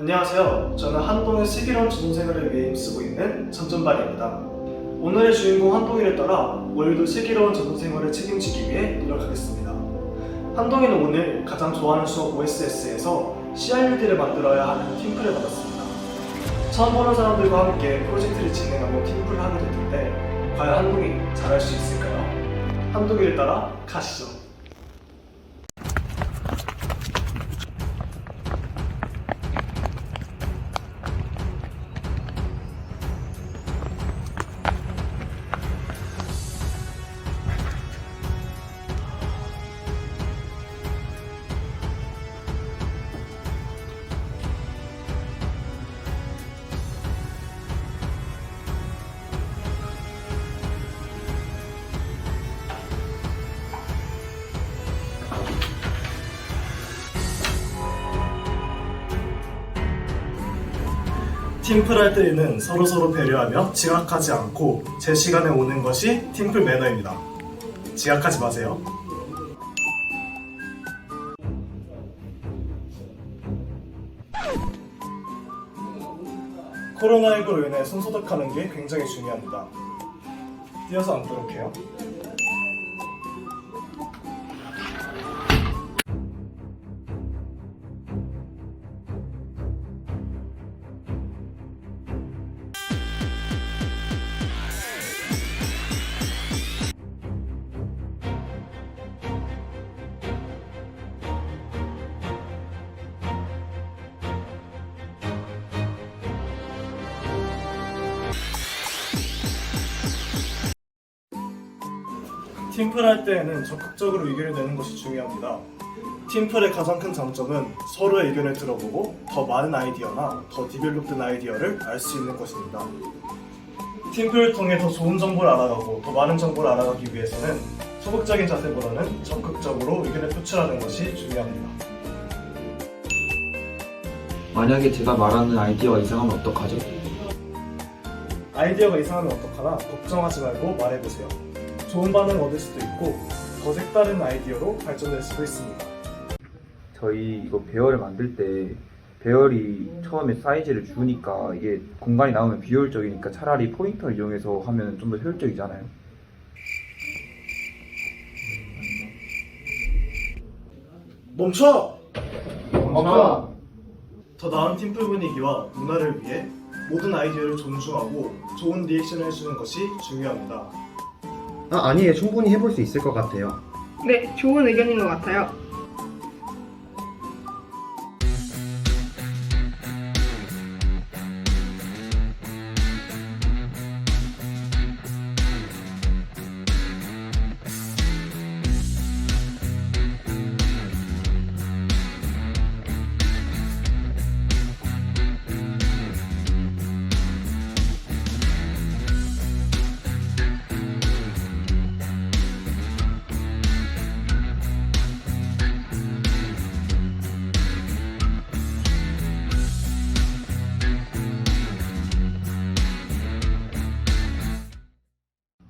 안녕하세요. 저는 한동의 슬기로운 전생활을 위해 힘쓰고 있는 전전반입니다. 오늘의 주인공 한동이를 따라 오늘도 슬기로운 전생활을 책임지기 위해 노력하겠습니다. 한동이는 오늘 가장 좋아하는 수업 OSS에서 CRUD를 만들어야 하는 팀플을 받았습니다. 처음 보는 사람들과 함께 프로젝트를 진행하고 팀플을 하게 될 텐데 과연 한동이 잘할 수 있을까요? 한동이를 따라 가시죠. 팀플 할 때에는 서로서로 배려하며 지각하지 않고 제 시간에 오는 것이 팀플 매너입니다. 지각하지 마세요. 코로나19로 인해 손소독하는 게 굉장히 중요합니다. 뛰어서 앉도록 해요. 팀플 할 때에는 적극적으로 의견을 내는 것이 중요합니다. 팀플의 가장 큰 장점은 서로의 의견을 들어보고 더 많은 아이디어나 더 디벨롭된 아이디어를 알 수 있는 것입니다. 팀플을 통해 더 좋은 정보를 알아가고 더 많은 정보를 알아가기 위해서는 소극적인 자세보다는 적극적으로 의견을 표출하는 것이 중요합니다. 만약에 제가 말하는 아이디어가 이상하면 어떡하죠? 아이디어가 이상하면 어떡하나 걱정하지 말고 말해보세요. 좋은 반응 얻을 수도 있고 더 색다른 아이디어로 발전될 수도 있습니다. 저희 이거 배열을 만들 때 배열이 처음에 사이즈를 주니까 이게 공간이 나오면 비효율적이니까 차라리 포인터를 이용해서 하면 좀 더 효율적이잖아요. 멈춰! 멈춰! 더 나은 팀플 분위기와 문화를 위해 모든 아이디어를 존중하고 좋은 리액션을 해주는 것이 중요합니다. 아, 아니에요. 충분히 해볼 수 있을 것 같아요. 네, 좋은 의견인 것 같아요.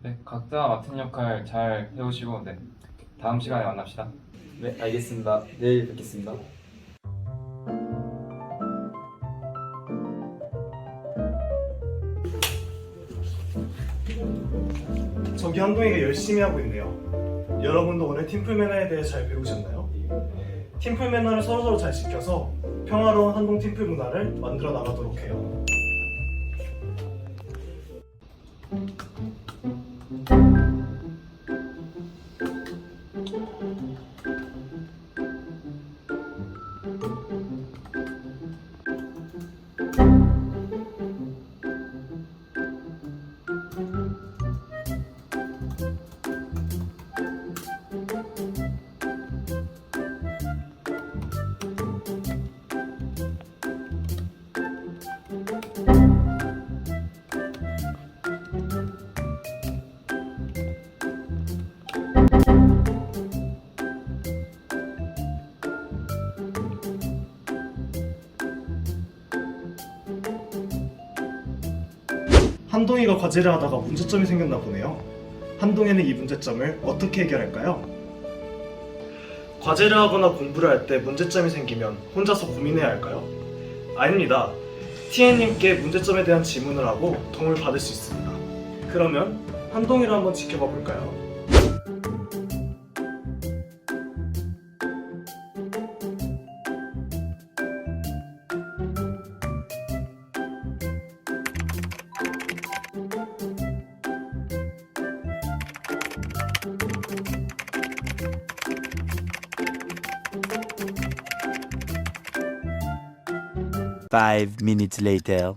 네, 각자 맡은 역할 잘 해오시고 네, 다음 시간에 만납시다. 네, 알겠습니다. 내일 뵙겠습니다. 저기 한동이가 열심히 하고 있네요. 여러분도 오늘 팀플 매너에 대해 잘 배우셨나요? 팀플 매너를 서로서로 잘 지켜서 평화로운 한동 팀플 문화를 만들어 나가도록 해요. 한동이가 과제를 하다가 문제점이 생겼나 보네요. 한동이는 이 문제점을 어떻게 해결할까요? 과제를 하거나 공부를 할 때 문제점이 생기면 혼자서 고민해야 할까요? 아닙니다. TN님께 문제점에 대한 질문을 하고 도움을 받을 수 있습니다. 그러면 한동이를 한번 지켜봐 볼까요? Five minutes later.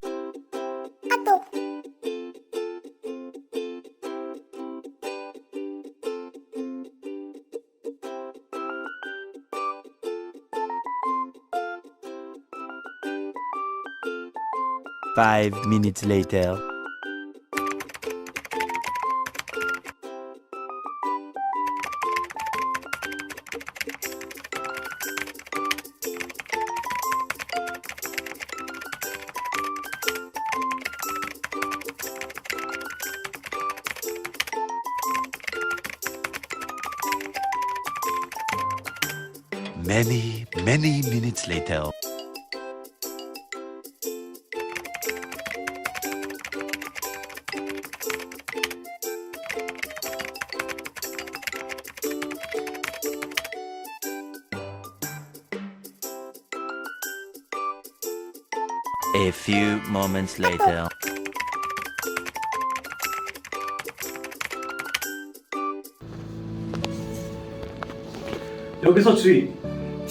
Five minutes later. Many, many minutes later. A few moments later. 여기서 주의!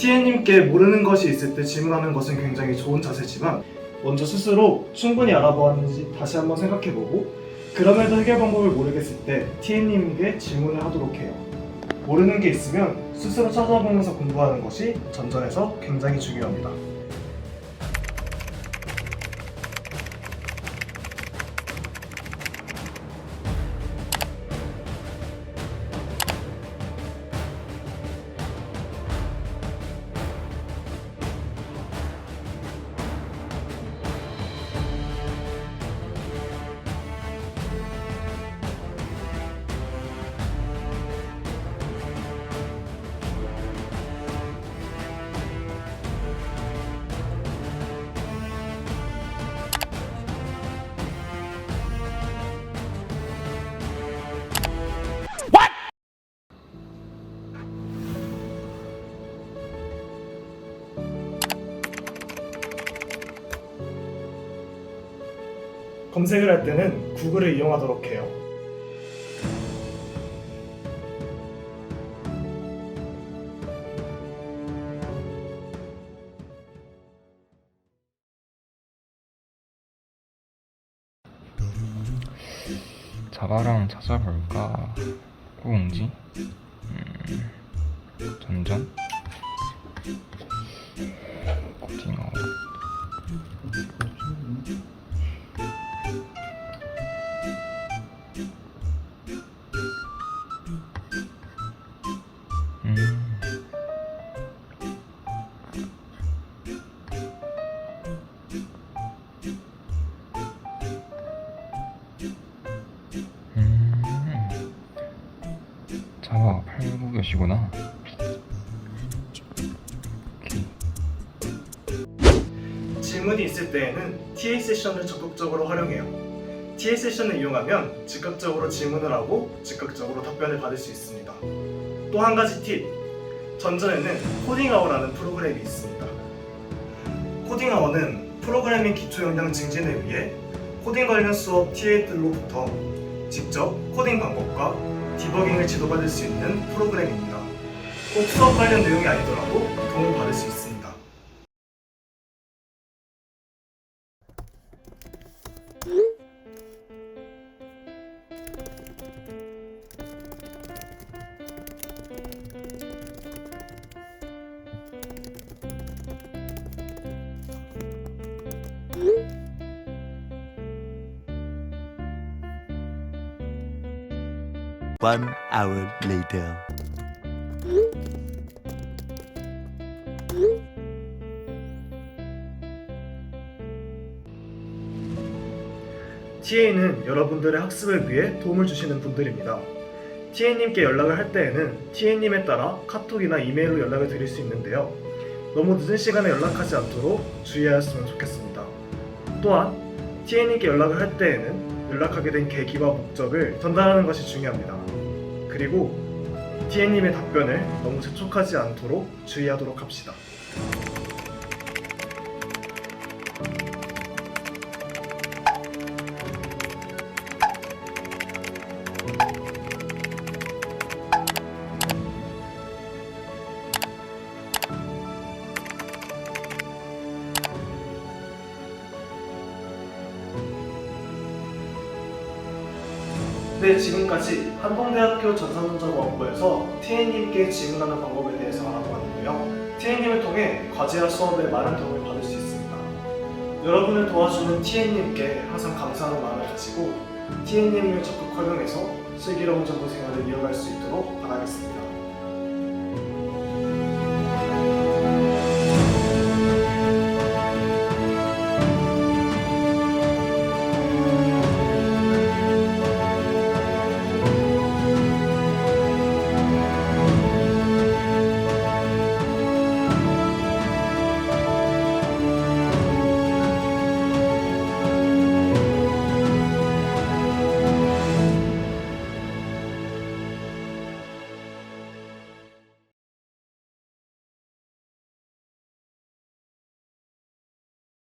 TN님께 모르는 것이 있을 때 질문하는 것은 굉장히 좋은 자세지만 먼저 스스로 충분히 알아보았는지 다시 한번 생각해보고 그럼에도 해결 방법을 모르겠을 때 TN님에게 질문을 하도록 해요. 모르는 게 있으면 스스로 찾아보면서 공부하는 것이 전전에서 굉장히 중요합니다. 검색을 할 때는 구글을 이용하도록 해요. 자바랑 찾아볼까? 꾸웅지? 음, 전전? 고딩어 자바 8국이시구나. 질문이 있을 때에는 TA 세션을 적극적으로 활용해요. TA 세션을 이용하면 즉각적으로 질문을 하고 즉각적으로 답변을 받을 수 있습니다. 또 한 가지 팁! 전전에는 코딩아워라는 프로그램이 있습니다. 코딩아워는 프로그래밍 기초 역량 증진을 위해 코딩 관련 수업 TA들로부터 직접 코딩 방법과 디버깅을 지도받을 수 있는 프로그램입니다. 꼭 수업 관련 내용이 아니더라도 도움을 받을 수 있습니다. One hour later. TA는 여러분들의 학습을 위해 도움을 주시는 분들입니다. TA님께 연락을 할 때에는 TA님에 따라 카톡이나 이메일로 연락을 드릴 수 있는데요. 너무 늦은 시간에 연락하지 않도록 주의하였으면 좋겠습니다. 또한 TN님께 연락을 할 때에는 연락하게 된 계기와 목적을 전달하는 것이 중요합니다. 그리고 TN님의 답변을 너무 재촉하지 않도록 주의하도록 합시다. 네, 지금까지 한동대학교 전산전자과학부에서 TN님께 질문하는 방법에 대해서 알아보았는데요. TN님을 통해 과제와 수업에 많은 도움을 받을 수 있습니다. 여러분을 도와주는 TN님께 항상 감사하는 마음을 가지고 TN님을 적극 활용해서 슬기로운 전도 생활을 이어갈 수 있도록 바라겠습니다.